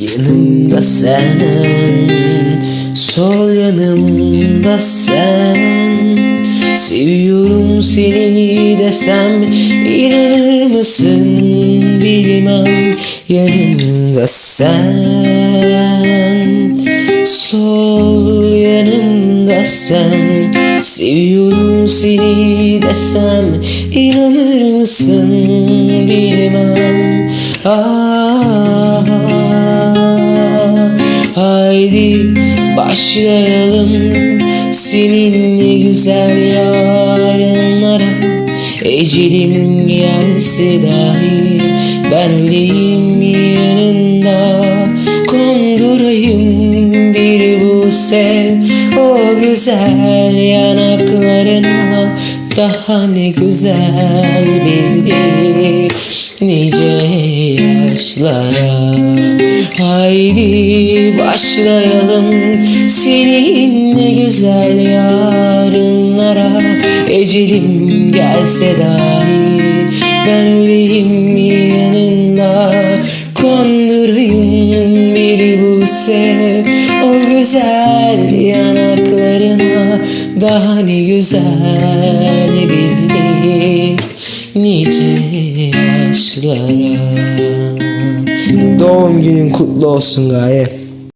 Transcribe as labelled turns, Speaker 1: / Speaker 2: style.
Speaker 1: Yanımda sen Sol yanımda sen. Seviyorum seni desem inanır mısın? Bilmem Yanımda sen. Sol yanımda sen. Seviyorum seni desem inanır mısın? Bilmem Ah, haydi başlayalım seninle güzel yarınlara. Ecelim gelse dahi ben öleyim yanında. Kondurayım bir buse o güzel yanaklarına. Daha ne güzel bizi nice yaşlara Haydi başlayalım seninle güzel yarınlara. Ecelim gelse dahi ben öleyim yanında. Kondurayım bir buse o güzel yanaklarına. Daha ne güzel bizi nice yaşlara Doğum günün kutlu olsun Gaye